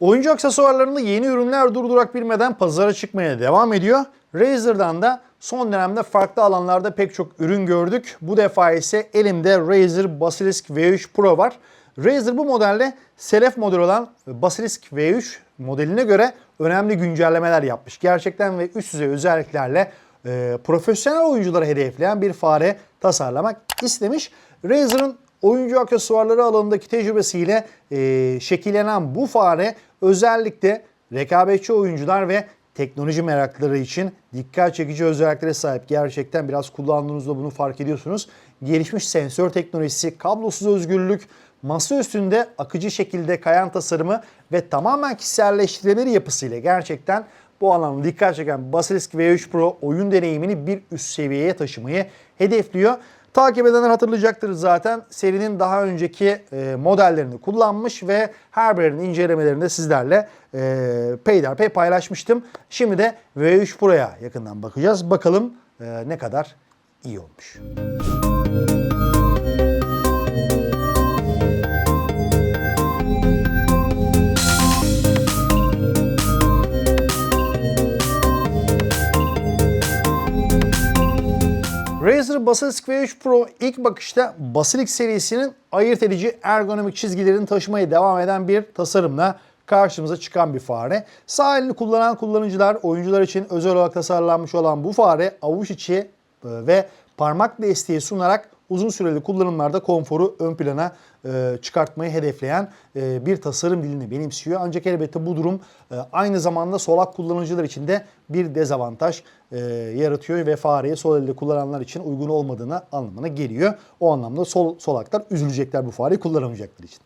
Oyuncu aksesuarlarında yeni ürünler durdurak bilmeden pazara çıkmaya devam ediyor. Razer'dan da son dönemde farklı alanlarda pek çok ürün gördük. Bu defa ise elimde Razer Basilisk V3 Pro var. Razer bu modelde Selef model olan Basilisk V3 modeline göre önemli güncellemeler yapmış. Gerçekten ve üst düzey özelliklerle e, profesyonel oyuncuları hedefleyen bir fare tasarlamak istemiş. Razer'ın oyuncu aksesuarları alanındaki tecrübesiyle e, şekillenen bu fare özellikle rekabetçi oyuncular ve teknoloji meraklıları için dikkat çekici özelliklere sahip. Gerçekten biraz kullandığınızda bunu fark ediyorsunuz. Gelişmiş sensör teknolojisi, kablosuz özgürlük, masa üstünde akıcı şekilde kayan tasarımı ve tamamen kişiselleştirilebilir yapısıyla gerçekten bu alanda dikkat çeken Basilisk V3 Pro oyun deneyimini bir üst seviyeye taşımayı hedefliyor. Takip edenler hatırlayacaktır zaten serinin daha önceki e, modellerini kullanmış ve her birinin incelemelerini de sizlerle e, peyderpey paylaşmıştım. Şimdi de V3 Pro'ya yakından bakacağız. Bakalım e, ne kadar iyi olmuş. Razer Basilisk V3 Pro ilk bakışta Basilisk serisinin ayırt edici ergonomik çizgilerini taşımaya devam eden bir tasarımla karşımıza çıkan bir fare. Sağ elini kullanan kullanıcılar, oyuncular için özel olarak tasarlanmış olan bu fare avuç içi e, ve parmak desteği sunarak uzun süreli kullanımlarda konforu ön plana e, çıkartmayı hedefleyen e, bir tasarım dilini benimsiyor. Ancak elbette bu durum e, aynı zamanda solak kullanıcılar için de bir dezavantaj e, yaratıyor ve fareyi sol elde kullananlar için uygun olmadığını anlamına geliyor. O anlamda sol solaklar üzülecekler bu fareyi kullanamayacakları için.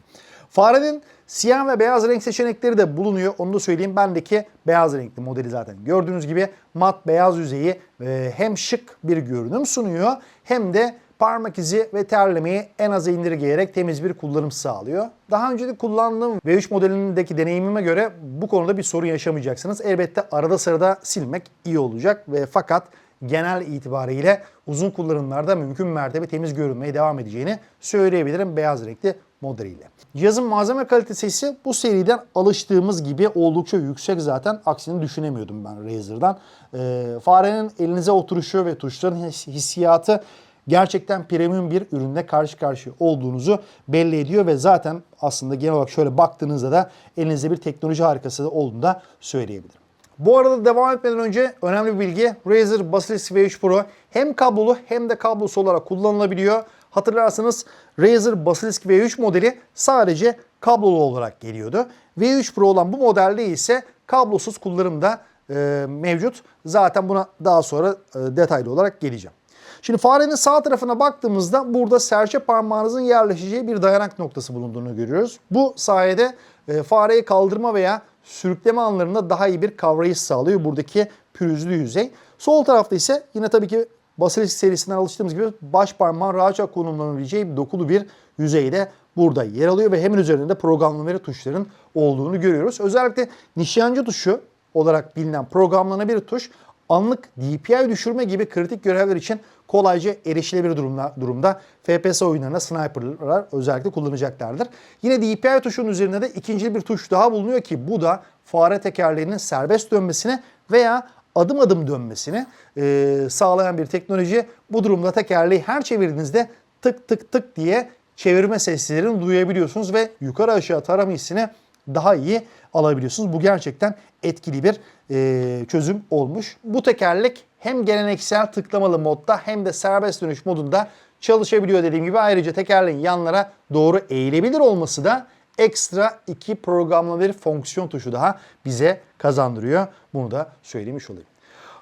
Farenin siyah ve beyaz renk seçenekleri de bulunuyor. Onu da söyleyeyim. Bendeki beyaz renkli modeli zaten. Gördüğünüz gibi mat beyaz yüzeyi e, hem şık bir görünüm sunuyor hem de parmak izi ve terlemeyi en aza indirgeyerek temiz bir kullanım sağlıyor. Daha önce de kullandığım V3 modelindeki deneyimime göre bu konuda bir sorun yaşamayacaksınız. Elbette arada sırada silmek iyi olacak ve fakat genel itibariyle uzun kullanımlarda mümkün mertebe temiz görünmeye devam edeceğini söyleyebilirim beyaz renkli modeliyle. Cihazın malzeme kalitesi ise bu seriden alıştığımız gibi oldukça yüksek zaten. Aksini düşünemiyordum ben Razer'dan. Ee, farenin elinize oturuşu ve tuşların his- hissiyatı gerçekten premium bir ürünle karşı karşıya olduğunuzu belli ediyor ve zaten aslında genel olarak şöyle baktığınızda da elinizde bir teknoloji harikası olduğunu da söyleyebilirim. Bu arada devam etmeden önce önemli bir bilgi. Razer Basilisk V3 Pro hem kablolu hem de kablosuz olarak kullanılabiliyor. Hatırlarsanız Razer Basilisk V3 modeli sadece kablolu olarak geliyordu. V3 Pro olan bu modelde ise kablosuz kullanım da e, mevcut. Zaten buna daha sonra e, detaylı olarak geleceğim. Şimdi farenin sağ tarafına baktığımızda burada serçe parmağınızın yerleşeceği bir dayanak noktası bulunduğunu görüyoruz. Bu sayede e, fareyi kaldırma veya sürükleme anlarında daha iyi bir kavrayış sağlıyor buradaki pürüzlü yüzey. Sol tarafta ise yine tabii ki Basilisk serisinden alıştığımız gibi baş parmağın rahatça konumlanabileceği dokulu bir yüzeyde burada yer alıyor ve hemen üzerinde programlama tuşların olduğunu görüyoruz. Özellikle nişancı tuşu olarak bilinen programlanabilir tuş anlık DPI düşürme gibi kritik görevler için kolayca erişilebilir durumda, durumda FPS oyunlarına sniperlar özellikle kullanacaklardır. Yine DPI tuşunun üzerinde de ikinci bir tuş daha bulunuyor ki bu da fare tekerleğinin serbest dönmesine veya adım adım dönmesini e, sağlayan bir teknoloji. Bu durumda tekerleği her çevirdiğinizde tık tık tık diye çevirme seslerini duyabiliyorsunuz ve yukarı aşağı tarama hissini daha iyi alabiliyorsunuz. Bu gerçekten etkili bir e, çözüm olmuş. Bu tekerlek hem geleneksel tıklamalı modda hem de serbest dönüş modunda çalışabiliyor dediğim gibi. Ayrıca tekerleğin yanlara doğru eğilebilir olması da ekstra iki programlanabilir fonksiyon tuşu daha bize kazandırıyor. Bunu da söylemiş olayım.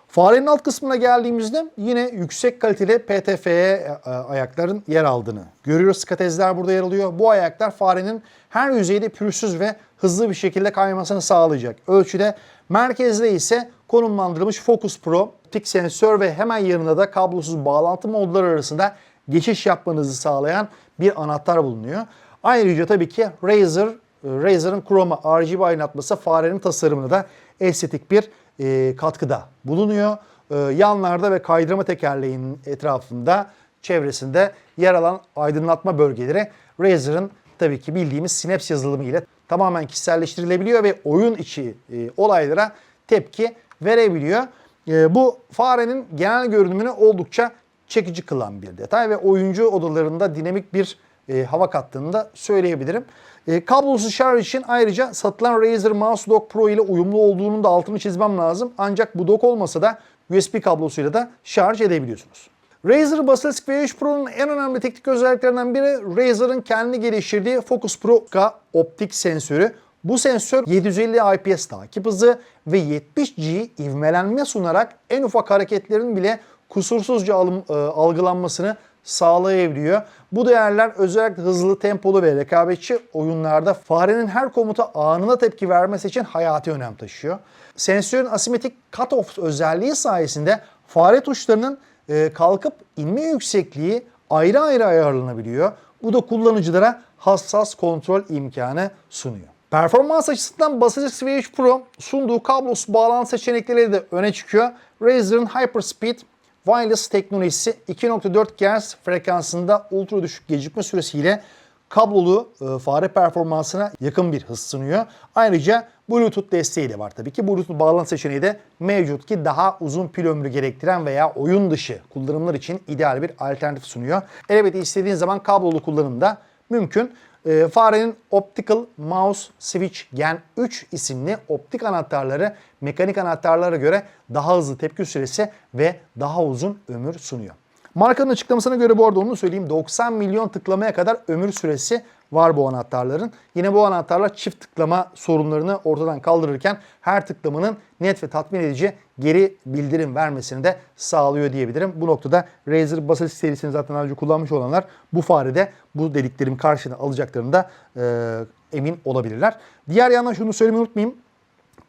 Farenin alt kısmına geldiğimizde yine yüksek kaliteli PTFE e, ayakların yer aldığını görüyoruz. Skatezler burada yer alıyor. Bu ayaklar farenin her yüzeyde pürüzsüz ve hızlı bir şekilde kaymasını sağlayacak ölçüde. Merkezde ise konumlandırılmış Focus Pro optik sensör ve hemen yanında da kablosuz bağlantı modları arasında geçiş yapmanızı sağlayan bir anahtar bulunuyor. Ayrıca tabii ki Razer, Razer'ın Chroma RGB aydınlatması farenin tasarımına da estetik bir e, katkıda bulunuyor. E, yanlarda ve kaydırma tekerleğinin etrafında çevresinde yer alan aydınlatma bölgeleri Razer'ın tabii ki bildiğimiz Synapse yazılımı ile tamamen kişiselleştirilebiliyor ve oyun içi e, olaylara tepki verebiliyor. E, bu farenin genel görünümünü oldukça çekici kılan bir detay ve oyuncu odalarında dinamik bir e, hava kattığını da söyleyebilirim. E, kablosuz şarj için ayrıca satılan Razer Mouse Dock Pro ile uyumlu olduğunun da altını çizmem lazım. Ancak bu dock olmasa da USB kablosuyla da şarj edebiliyorsunuz. Razer Basilisk V3 Pro'nun en önemli teknik özelliklerinden biri Razer'ın kendi geliştirdiği Focus Pro K optik sensörü. Bu sensör 750 IPS takip hızı ve 70G ivmelenme sunarak en ufak hareketlerin bile kusursuzca alım, e, algılanmasını sağlayabiliyor. Bu değerler özellikle hızlı, tempolu ve rekabetçi oyunlarda farenin her komuta anına tepki vermesi için hayati önem taşıyor. Sensörün asimetrik cut-off özelliği sayesinde fare tuşlarının e, kalkıp inme yüksekliği ayrı ayrı ayarlanabiliyor. Bu da kullanıcılara hassas kontrol imkanı sunuyor. Performans açısından Basilisk V3 Pro sunduğu kablosuz bağlantı seçenekleriyle de öne çıkıyor. Razer'ın Hyperspeed Wireless teknolojisi 2.4 GHz frekansında ultra düşük gecikme süresiyle kablolu e, fare performansına yakın bir hız sunuyor. Ayrıca Bluetooth desteği de var tabii ki. Bluetooth bağlantı seçeneği de mevcut ki daha uzun pil ömrü gerektiren veya oyun dışı kullanımlar için ideal bir alternatif sunuyor. Elbette istediğin zaman kablolu kullanım da mümkün. E, farenin Optical Mouse Switch Gen 3 isimli optik anahtarları mekanik anahtarlara göre daha hızlı tepki süresi ve daha uzun ömür sunuyor. Markanın açıklamasına göre bu arada onu söyleyeyim 90 milyon tıklamaya kadar ömür süresi var bu anahtarların. Yine bu anahtarlar çift tıklama sorunlarını ortadan kaldırırken her tıklamanın net ve tatmin edici geri bildirim vermesini de sağlıyor diyebilirim. Bu noktada Razer Basilisk serisini zaten önce kullanmış olanlar bu farede bu dediklerim karşına alacaklarını da e, emin olabilirler. Diğer yandan şunu söylemeyi unutmayayım.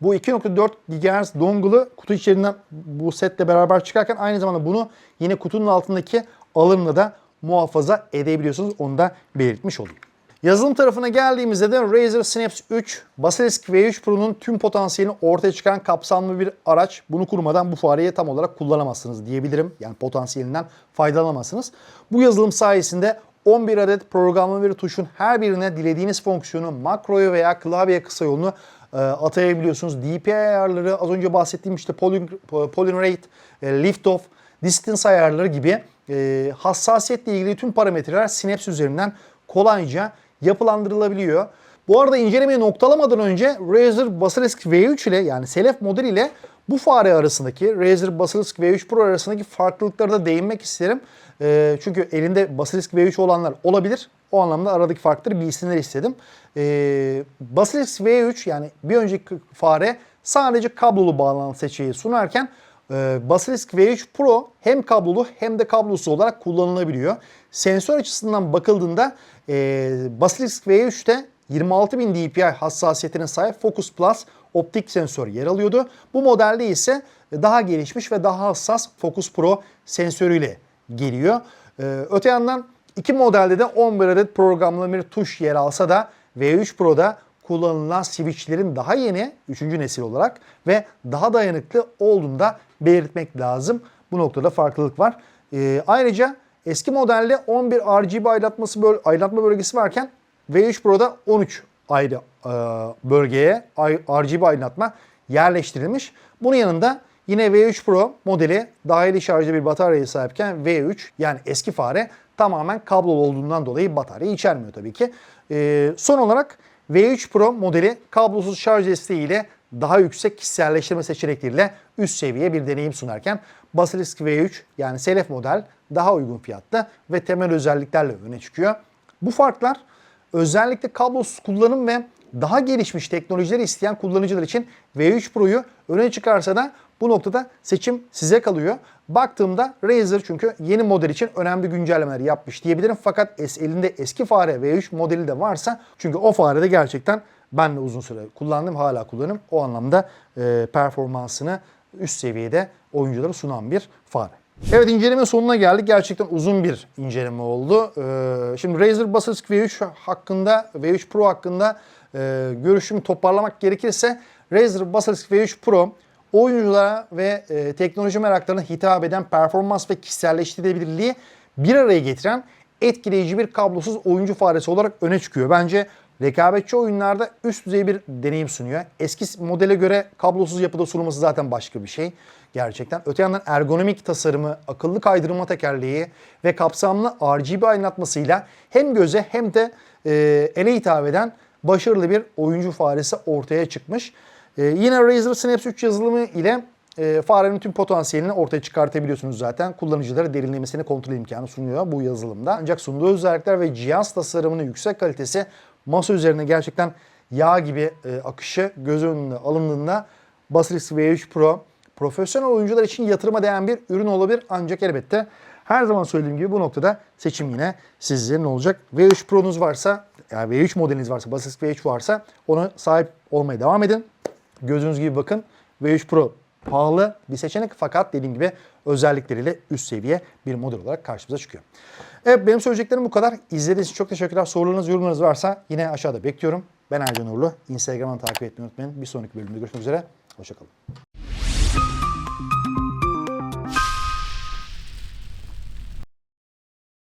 Bu 2.4 GHz dongle'ı kutu içerisinden bu setle beraber çıkarken aynı zamanda bunu yine kutunun altındaki alımla da muhafaza edebiliyorsunuz. Onu da belirtmiş olayım. Yazılım tarafına geldiğimizde de Razer Synapse 3 Basilisk V3 Pro'nun tüm potansiyelini ortaya çıkaran kapsamlı bir araç. Bunu kurmadan bu fareyi tam olarak kullanamazsınız diyebilirim. Yani potansiyelinden faydalanamazsınız. Bu yazılım sayesinde 11 adet programlama bir tuşun her birine dilediğiniz fonksiyonu makroyu veya klavye kısa yolunu e, atayabiliyorsunuz. DPI ayarları az önce bahsettiğim işte polyn rate, e, lift off, distance ayarları gibi e, hassasiyetle ilgili tüm parametreler Synapse üzerinden kolayca yapılandırılabiliyor. Bu arada incelemeyi noktalamadan önce Razer Basilisk V3 ile yani Selef model ile bu fare arasındaki Razer Basilisk V3 Pro arasındaki farklılıklara da değinmek isterim. E, çünkü elinde Basilisk V3 olanlar olabilir. O anlamda aradaki farkları bilsinler istedim. E, Basilisk V3 yani bir önceki fare sadece kablolu bağlantı seçeneği sunarken Basilisk V3 Pro hem kablolu hem de kablosuz olarak kullanılabiliyor. Sensör açısından bakıldığında e, Basilisk V3'te 26000 dpi hassasiyetine sahip Focus Plus optik sensör yer alıyordu. Bu modelde ise daha gelişmiş ve daha hassas Focus Pro sensörüyle geliyor. Ee, öte yandan iki modelde de 11 adet programlı bir tuş yer alsa da V3 Pro'da kullanılan switchlerin daha yeni 3. nesil olarak ve daha dayanıklı olduğunu da belirtmek lazım. Bu noktada farklılık var. Ee, ayrıca eski modelde 11 RGB aydınlatması böl aydınlatma bölgesi varken V3 Pro'da 13 ayrı e, bölgeye RGB aydınlatma yerleştirilmiş. Bunun yanında yine V3 Pro modeli dahili şarjlı bir bataryaya sahipken V3 yani eski fare tamamen kablolu olduğundan dolayı batarya içermiyor tabii ki. E, son olarak V3 Pro modeli kablosuz şarj desteğiyle daha yüksek kişiselleştirme seçenekleriyle üst seviye bir deneyim sunarken Basilisk V3 yani Selef model daha uygun fiyatlı ve temel özelliklerle öne çıkıyor. Bu farklar özellikle kablosuz kullanım ve daha gelişmiş teknolojileri isteyen kullanıcılar için V3 Pro'yu öne çıkarsa da bu noktada seçim size kalıyor. Baktığımda Razer çünkü yeni model için önemli güncellemeler yapmış diyebilirim. Fakat elinde eski fare V3 modeli de varsa çünkü o farede gerçekten ben de uzun süre kullandım hala kullanırım. O anlamda e, performansını üst seviyede oyunculara sunan bir fare. Evet inceleme sonuna geldik. Gerçekten uzun bir inceleme oldu. Ee, şimdi Razer Basilisk V3 hakkında, V3 Pro hakkında e, görüşümü toparlamak gerekirse Razer Basilisk V3 Pro oyunculara ve e, teknoloji meraklarına hitap eden performans ve kişiselleştirilebilirliği bir araya getiren etkileyici bir kablosuz oyuncu faresi olarak öne çıkıyor. Bence rekabetçi oyunlarda üst düzey bir deneyim sunuyor. Eski modele göre kablosuz yapıda sunulması zaten başka bir şey gerçekten. Öte yandan ergonomik tasarımı, akıllı kaydırma tekerleği ve kapsamlı RGB aydınlatmasıyla hem göze hem de e, ele hitap eden başarılı bir oyuncu faresi ortaya çıkmış. E, yine Razer Synapse 3 yazılımı ile e, farenin tüm potansiyelini ortaya çıkartabiliyorsunuz zaten. Kullanıcılara derinlemesine kontrol imkanı sunuyor bu yazılımda. Ancak sunduğu özellikler ve cihaz tasarımının yüksek kalitesi masa üzerine gerçekten yağ gibi e, akışı göz önüne alındığında Basilisk V3 Pro profesyonel oyuncular için yatırıma değen bir ürün olabilir. Ancak elbette her zaman söylediğim gibi bu noktada seçim yine sizlerin olacak. V3 Pro'nuz varsa, yani V3 modeliniz varsa, Basilisk V3 varsa ona sahip olmaya devam edin. Gözünüz gibi bakın. V3 Pro pahalı bir seçenek fakat dediğim gibi özellikleriyle üst seviye bir model olarak karşımıza çıkıyor. Evet benim söyleyeceklerim bu kadar. İzlediğiniz için çok teşekkürler. Sorularınız, yorumlarınız varsa yine aşağıda bekliyorum. Ben Ercan Uğurlu. Instagram'dan takip etmeyi unutmayın. Bir sonraki bölümde görüşmek üzere. Hoşçakalın.